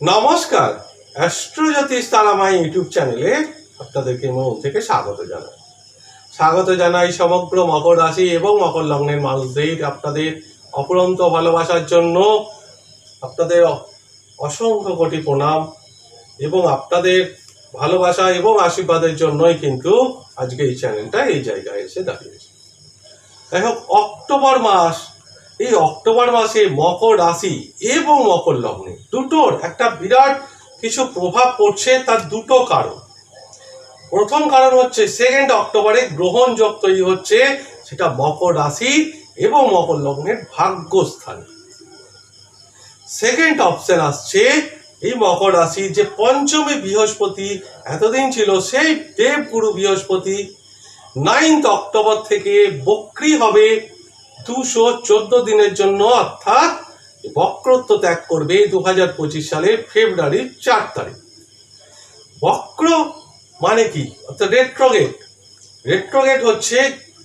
নমস্কার। অ্যাস্ট্রোজ্যোতিষ তারামাই ইউটিউব চ্যানেলে আপনাদেরকে মন থেকে স্বাগত জানাই। স্বাগত জানাই সমগ্র মকর রাশি এবং মকর লগ্নের মানুষদের আপনাদের অপরন্ত ভালোবাসার জন্য, আপনাদের অসংখ্য কোটি প্রণাম এবং আপনাদের ভালোবাসা এবং আশীর্বাদের জন্যই কিন্তু আজকে এই চ্যানেলটা এই জায়গায় এসে দাঁড়িয়েছে। যাই হোক, অক্টোবর মাস এই অক্টোবর মাসে মকর রাশি এবং মকর লগ্নে। দুটোর একটা বিরাট কিছু প্রভাব পড়ছে তার দুটো কারণ। প্রথম কারণ হচ্ছে সেকেন্ড অক্টোবরে গ্রহণ যোগ তৈরি হচ্ছে, সেটা মকর রাশি এবং মকর লগ্নের ভাগ্যস্থানে। সেকেন্ড অপশন আসছে, এই মকর রাশি যে পঞ্চমী বৃহস্পতি এতদিন ছিল, সেই দেবগুরু বৃহস্পতি। নাইন্থ অক্টোবর থেকে বক্রি হবে দুশো চোদ্দ দিনের জন্য অর্থাৎ বক্রত্ব ত্যাগ করবে দু হাজার পঁচিশ সালের ফেব্রুয়ারির চার তারিখ। বক্র মানে কি? অর্থাৎ রেট্রোগেট রেট্রোগেট হচ্ছে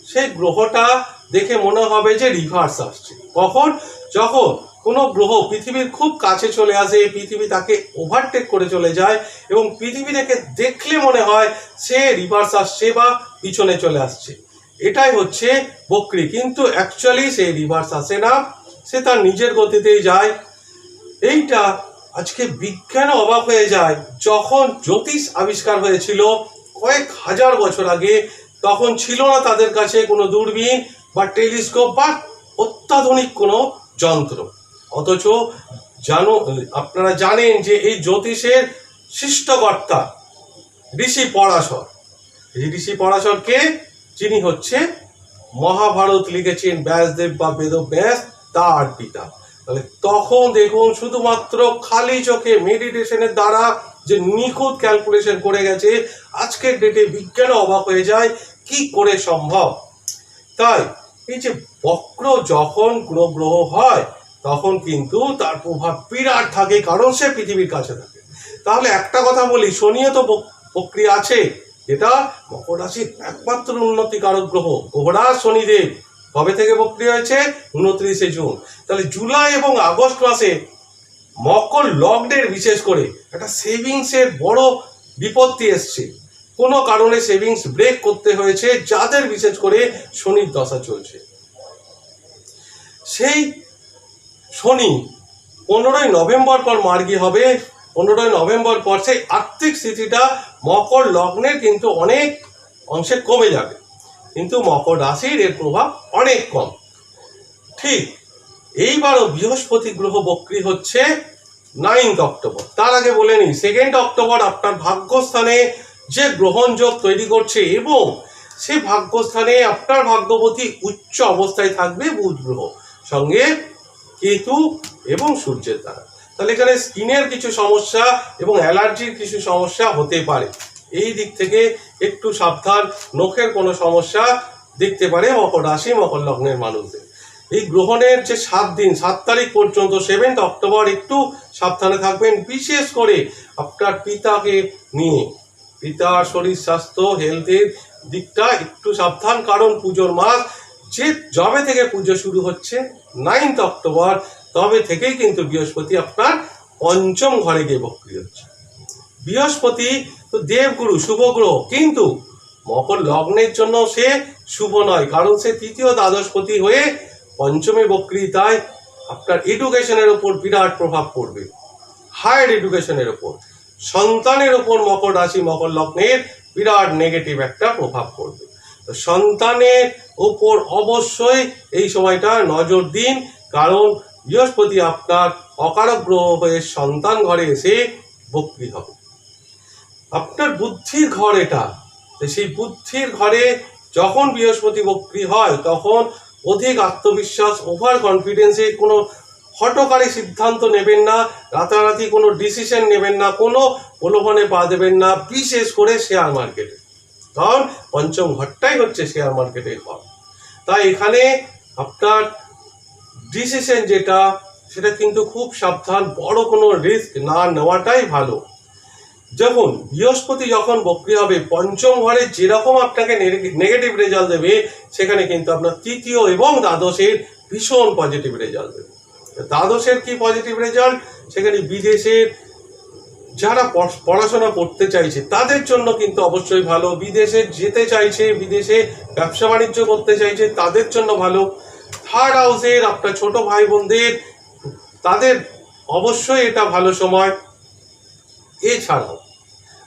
সেই গ্রহটা দেখে মনে হবে যে রিভার্স আসছে। কখন? যখন কোনো গ্রহ পৃথিবীর খুব কাছে চলে আসে, পৃথিবী তাকে ওভারটেক করে চলে যায় এবং পৃথিবী থেকে দেখলে মনে হয় সে রিভার্স আসছে বা পিছনে চলে আসছে। এটাই হচ্ছে বক্রি। কিন্তু অ্যাকচুয়ালি সে রিভার্স আসে না, সে তার নিজের গতিতেই যায়। এইটা আজকে বিজ্ঞান অবাক হয়ে যায়। যখন জ্যোতিষ আবিষ্কার হয়েছিল কয়েক হাজার বছর আগে, তখন ছিল না তাদের কাছে কোনো দূরবীন বা টেলিস্কোপ বা অত্যাধুনিক কোনো যন্ত্র। অথচ জানো, আপনারা জানেন যে এই জ্যোতিষের সৃষ্টকর্তা ঋষি পরাশর। ঋষি পরাশরকে যিনি হচ্ছে মহাভারত লিখেছেন, ব্যাসদেব বা বেদব্যাস তার পিতা। তাহলে তখন দেখুন শুধুমাত্র খালি চোখে মেডিটেশনের দ্বারা যে নিখুঁত ক্যালকুলেশন করে গেছে, আজকের ডেটে বিজ্ঞান অবাক হয়ে যায়, কি করে সম্ভব? তাই এই যে বক্র যখন গ্রহ গ্রহ হয়, তখন কিন্তু তার প্রভাব বিরাট থাকে, কারণ সে পৃথিবীর কাছে থাকে। তাহলে একটা কথা বলি শনিও তো প্রক্রিয়া আছে যেটা মকর রাশির একমাত্র উন্নতিকারক গ্রহ। গ্রহরা শনিদেব কবে থেকে বক্রিয়া হয়েছে? উনত্রিশে জুন। তাহলে জুলাই এবং আগস্ট মাসে মকর লগ্নের বিশেষ করে একটা সেভিংসের বড় বিপত্তি এসছে। কোনো কারণে সেভিংস ব্রেক করতে হয়েছে, যাদের বিশেষ করে শনির দশা চলছে। সেই শনি পনেরোই নভেম্বর পর মার্গী হবে। পনেরোই নভেম্বর পর সেই আর্থিক স্থিতিটা মকর লগ্নের কিন্তু অনেক অংশে কমে যাবে। কিন্তু মকর রাশির এর প্রভাব অনেক কম। ঠিক এইবারও বৃহস্পতি গ্রহ বক্রি হচ্ছে নাইন্থ অক্টোবর। তার আগে বলে নিই সেকেন্ড অক্টোবর আপনার ভাগ্যস্থানে যে গ্রহণযোগ তৈরি করছে এবং সেই ভাগ্যস্থানে আপনার ভাগ্যবতী উচ্চ অবস্থায় থাকবে বুধ গ্রহ। সঙ্গে কেতু এবং সূর্যের দ্বারা। তাহলে এখানে স্কিনের কিছু সমস্যা এবং অ্যালার্জির কিছু সমস্যা হতে পারে। এই দিক থেকে একটু সাবধান, নখের কোনো সমস্যা দেখতে পারে মকর রাশি, মকর লগ্নের মানুষদের। এই গ্রহণের যে সাত দিন, সাত তারিখ পর্যন্ত সেভেন্থ অক্টোবর একটু সাবধানে থাকবেন, বিশেষ করে আপনার পিতাকে নিয়ে। পিতার শরীর, স্বাস্থ্য হেলথের দিকটা একটু সাবধান, কারণ পুজোর মাস যে যবে থেকে পুজো শুরু হচ্ছে নাইন্থ অক্টোবর তবে থেকেই কিন্তু বৃহস্পতি আপনার পঞ্চম ঘরে গিয়ে বক্রি হচ্ছে। বৃহস্পতি তো দেবগুরু শুভ গ্রহ কিন্তু মকর লগ্নের জন্য সে শুভ নয়, কারণ সে তৃতীয় দ্বাদশপতি হয়ে পঞ্চমে বক্রিতায় আপনার এডুকেশনের ওপর বিরাট প্রভাব পড়বে। হায়ার এডুকেশনের ওপর। সন্তানের ওপর মকর রাশি, মকর লগ্নের বিরাট নেগেটিভ একটা প্রভাব পড়বে। তো সন্তানের ওপর অবশ্যই এই সময়টা নজর দিন, কারণ বৃহস্পতি আপনার অকারক গ্রহ হয়ে সন্তান ঘরে এসে বক্রি হবে। আপনার বুদ্ধির ঘর এটা। সেই বুদ্ধির ঘরে যখন বৃহস্পতি বক্রি হয়, তখন অধিক আত্মবিশ্বাস ওভার কনফিডেন্সে কোনো হটকারী সিদ্ধান্ত নেবেন না, রাতারাতি কোনো ডিসিশন নেবেন না, কোনো প্রলোভনে পা দেবেন না, বিশেষ করে শেয়ার মার্কেটে কারণ পঞ্চম ঘরটাই হচ্ছে শেয়ার মার্কেটের ঘর। তাই এখানে আপনার ডিসিশন যেটা, সেটা কিন্তু খুব সাবধান, বড় কোনো রিস্ক না নেওয়াটাই ভালো। যখন বৃহস্পতি যখন বক্রি হবে, পঞ্চম ঘরে যেরকম আপনাকে নেগেটিভ রেজাল্ট দেবে, সেখানে কিন্তু আপনার তৃতীয় এবং দ্বাদশের ভীষণ পজিটিভ রেজাল্ট দেবে। দ্বাদশের কি পজিটিভ রেজাল্ট সেখানে বিদেশের যারা পড়- পড়াশোনা করতে চাইছে, তাদের জন্য কিন্তু অবশ্যই ভালো। বিদেশে যেতে চাইছে, বিদেশে ব্যবসা বাণিজ্য করতে চাইছে, তাদের জন্য ভালো। থার্ড হাউসের আপনার ছোট ভাই বোনদের তাদের অবশ্যই এটা ভালো সময়। এছাড়াও,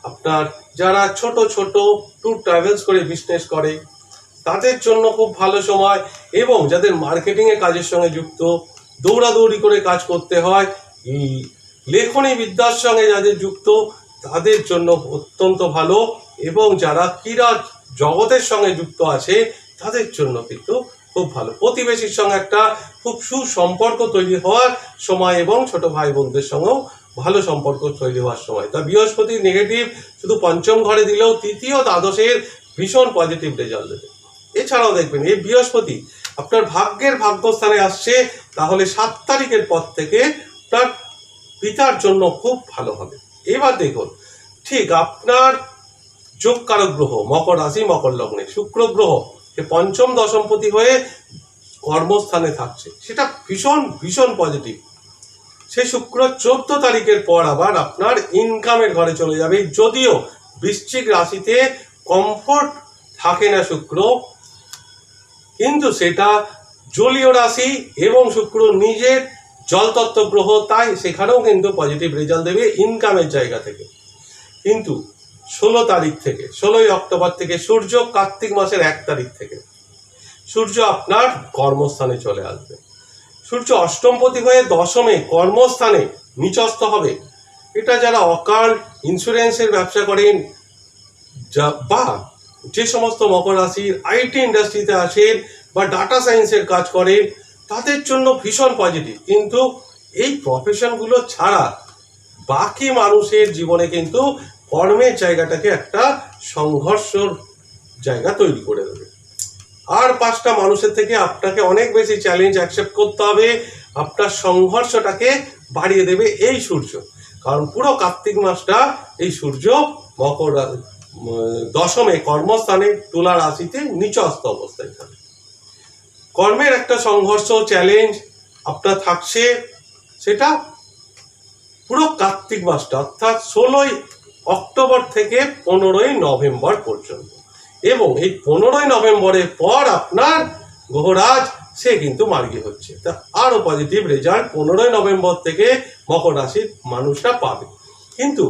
আপনার যারা ছোট ছোট ট্যুর ট্রাভেলস করে বিজনেস করে, তাদের জন্য খুব ভালো সময় এবং যাদের মার্কেটিং এর কাজের সঙ্গে যুক্ত, দৌড়াদৌড়ি করে কাজ করতে হয় লেখনী বিদ্যার সঙ্গে যাদের যুক্ত, তাদের জন্য অত্যন্ত ভালো এবং যারা ক্রীড়া জগতের সঙ্গে যুক্ত আছে, তাদের জন্য কিন্তু খুব ভালো। প্রতিবেশীর সঙ্গে একটা খুব সুসম্পর্ক তৈরি হওয়ার সময় এবং ছোট ভাই বোনদের সঙ্গেও ভালো সম্পর্ক তৈরি হওয়ার সময়। তা বৃহস্পতি নেগেটিভ শুধু পঞ্চম ঘরে দিলেও তৃতীয় দ্বাদশের ভীষণ পজিটিভ রেজাল্ট দেবে। এছাড়াও দেখবেন, এই বৃহস্পতি আপনার ভাগ্যের ভাগ্যস্থানে আসছে, তাহলে সাত তারিখের পর থেকে আপনার পিতার জন্য খুব ভালো হবে। এবার দেখুন, ঠিক আপনার যোগকারক গ্রহ মকর রাশি, মকর লগ্নে। শুক্র গ্রহ সে পঞ্চম, দশমপতি হয়ে কর্মস্থানে থাকছে। সেটা ভীষণ ভীষণ পজিটিভ সেই শুক্র চোদ্দ তারিখের পর আবার আপনার ইনকামের ঘরে চলে যাবে। যদিও বৃশ্চিক রাশিতে কমফোর্ট থাকে না শুক্র, কিন্তু সেটা জলীয় রাশি এবং শুক্র নিজের জলতত্ত্ব গ্রহ তাই সেখানেও কিন্তু পজিটিভ রেজাল্ট দেবে ইনকামের জায়গা থেকে। কিন্তু ষোলো তারিখ থেকে, ষোলোই অক্টোবর থেকে সূর্য কার্তিক মাসের এক তারিখ থেকে। সূর্য আপনার কর্মস্থানে চলে আসবে। সূর্য অষ্টমপতি হয়ে দশমে কর্মস্থানে নিচস্থ হবে। এটা যারা অকাল ইন্স্যুরেন্সের ব্যবসা করেন, যা বা যে সমস্ত মকর রাশির আইটি ইন্ডাস্ট্রিতে আসেন বা ডাটা সায়েন্সের কাজ করেন, তাদের জন্য ভীষণ পজিটিভ। কিন্তু এই প্রফেশনগুলো ছাড়া বাকি মানুষের জীবনে কিন্তু কর্মের জায়গাটাকে একটা সংঘর্ষর জায়গা তৈরি করে দেবে। আর পাঁচটা মানুষের থেকে আপনাকে অনেক বেশি চ্যালেঞ্জ অ্যাকসেপ্ট করতে হবে। আপনার সংঘর্ষটাকে বাড়িয়ে দেবে এই সূর্য। কারণ পুরো কার্তিক মাসটা এই সূর্য মকর দশমে কর্মস্থানে তুলা রাশিতে নিচস্ত অবস্থায় থাকে। কর্মের একটা সংঘর্ষ চ্যালেঞ্জ আপনার থাকছে, সেটা পুরো কার্তিক মাসটা অর্থাৎ ষোলোই অক্টোবর থেকে পনেরোই নভেম্বর পর্যন্ত। এবং এই পনেরোই নভেম্বরের পর আপনার গ্রহরাজ সে কিন্তু মার্গী হচ্ছে। তা আরও পজিটিভ রেজাল্ট পনেরোই নভেম্বর থেকে মকর রাশির মানুষরা পাবে। কিন্তু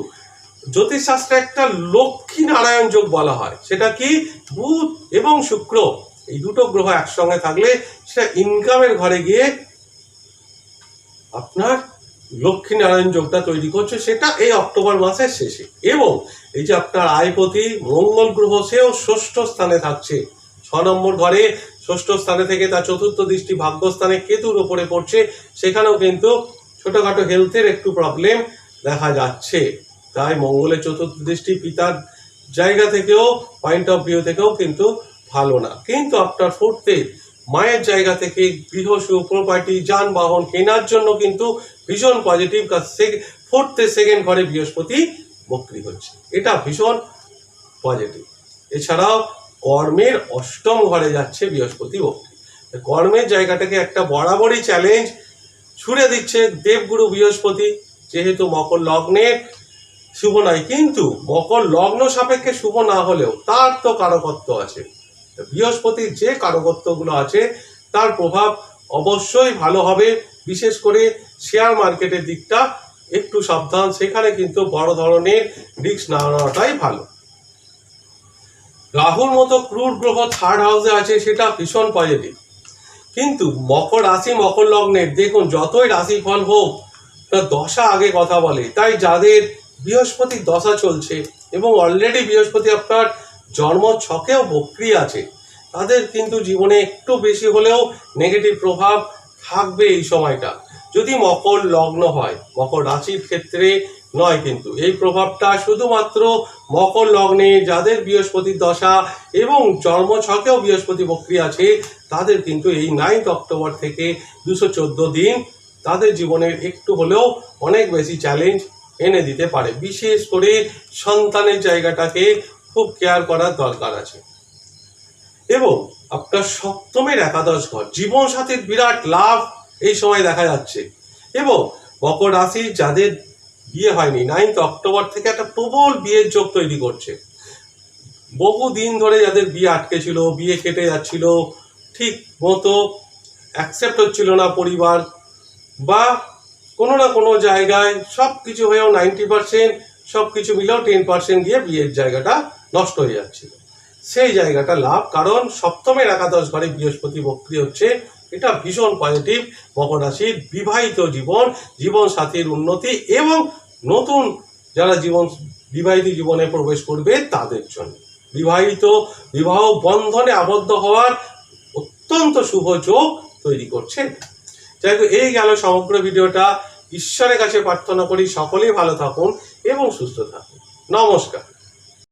জ্যোতিষশাস্ত্রে একটা লক্ষ্মী নারায়ণ যোগ বলা হয়। সেটা কি? বুধ এবং শুক্র। এই দুটো গ্রহ একসঙ্গে থাকলে সেটা ইনকামের ঘরে গিয়ে আপনার লক্ষ্মী নারায়ণ যোগটা তৈরি করছে, সেটা এই অক্টোবর মাসের শেষে। এবং এই যে আপনার আয়পতি মঙ্গল গ্রহ, সেও ষষ্ঠ স্থানে থাকছে। ছ নম্বর ঘরে, ষষ্ঠ স্থানে থেকে তার চতুর্থ দৃষ্টি ভাগ্যস্থানে কেতুর ওপরে পড়ছে। সেখানেও কিন্তু ছোটোখাটো হেলথের একটু প্রবলেম দেখা যাচ্ছে। তাই মঙ্গলের চতুর্থ দৃষ্টি পিতার জায়গা থেকেও পয়েন্ট অফ ভিউ থেকেও কিন্তু ভালো না। কিন্তু আপনার ফোর্থে মায়ের জায়গা থেকে গৃহসু প্রপার্টি, যানবাহন কেনার জন্য কিন্তু ভীষণ পজিটিভ কাজ। ফোর্থে সেকেন্ড ঘরে বৃহস্পতি বক্রি হচ্ছে। এটা ভীষণ পজিটিভ এছাড়াও কর্মের অষ্টম ঘরে যাচ্ছে বৃহস্পতি বক্রি। কর্মের জায়গাটাকে একটা বরাবরই চ্যালেঞ্জ ছুড়ে দিচ্ছে দেবগুরু বৃহস্পতি। যেহেতু মকর লগ্নের শুভ নয়, কিন্তু মকর লগ্ন সাপেক্ষে শুভ না হলেও তার তো কারকত্ব আছে। বৃহস্পতির যে কারকত্বগুলো আছে, তার প্রভাব অবশ্যই ভালো হবে। বিশেষ করে শেয়ার মার্কেটের দিকটা একটু সাবধান, সেখানে কিন্তু বড় ধরনের রিস্ক না নেওয়াটাই ভালো। রাহুর মতো ক্রুড গ্রহ থার্ড হাউসে আছে, সেটা ভীষণ পজিটিভ কিন্তু মকর রাশি, মকর লগ্নের, দেখুন, যতই রাশিফল হোক, তার দশা আগে কথা বলে। তাই যাদের বৃহস্পতির দশা চলছে এবং অলরেডি বৃহস্পতি আপনার জন্ম ছকেও বক্রি আছে। তাদের কিন্তু জীবনে একটু বেশি হলেও নেগেটিভ প্রভাব থাকবে এই সময়টা। যদি মকর লগ্ন হয়, মকর রাশির ক্ষেত্রে নয় কিন্তু। এই প্রভাবটা শুধুমাত্র মকর লগ্নে যাদের বৃহস্পতির দশা এবং জন্ম ছকেও বৃহস্পতি বক্রি আছে, তাদের কিন্তু এই নাইন্থ অক্টোবর থেকে দুশো চোদ্দ দিন তাদের জীবনের একটু হলেও অনেক বেশি চ্যালেঞ্জ এনে দিতে পারে। বিশেষ করে সন্তানের জায়গাটাকে খুব কেয়ার করার দরকার আছে। এবং আপনার সপ্তমের একাদশ ঘর জীবন সাথীর বিরাট লাভ এই সময় দেখা যাচ্ছে। এবং মকর রাশি যাদের বিয়ে হয়নি নাইন্থ অক্টোবর থেকে একটা প্রবল বিয়ের যোগ তৈরি করছে। বহু দিন ধরে যাদের বিয়ে আটকে ছিল, বিয়ে কেটে যাচ্ছিল, ঠিক মতো অ্যাকসেপ্ট হচ্ছিল না পরিবার বা কোনো না কোনো জায়গায় সব কিছু হয়েও নাইনটি পার্সেন্ট সব কিছু মিলেও টেন পার্সেন্ট গিয়ে বিয়ের জায়গাটা নষ্ট হয়ে যাচ্ছিল। সেই জায়গাটা লাভ, কারণ সপ্তমের একাদশ ঘরে বৃহস্পতি বক্রি হচ্ছে। এটা ভীষণ পজিটিভ মকর রাশির বিবাহিত জীবন জীবন সাথীর উন্নতি এবং নতুন যারা জীবন, বিবাহিত জীবনে প্রবেশ করবে তাদের জন্য। বিবাহিত বিবাহ বন্ধনে আবদ্ধ হওয়ার অত্যন্ত শুভ যোগ তৈরি করছে। যাই হোক, এই গেল সমগ্র ভিডিওটা। ঈশ্বরের কাছে প্রার্থনা করি, সকলেই ভালো থাকুন এবং সুস্থ থাকুন। নমস্কার।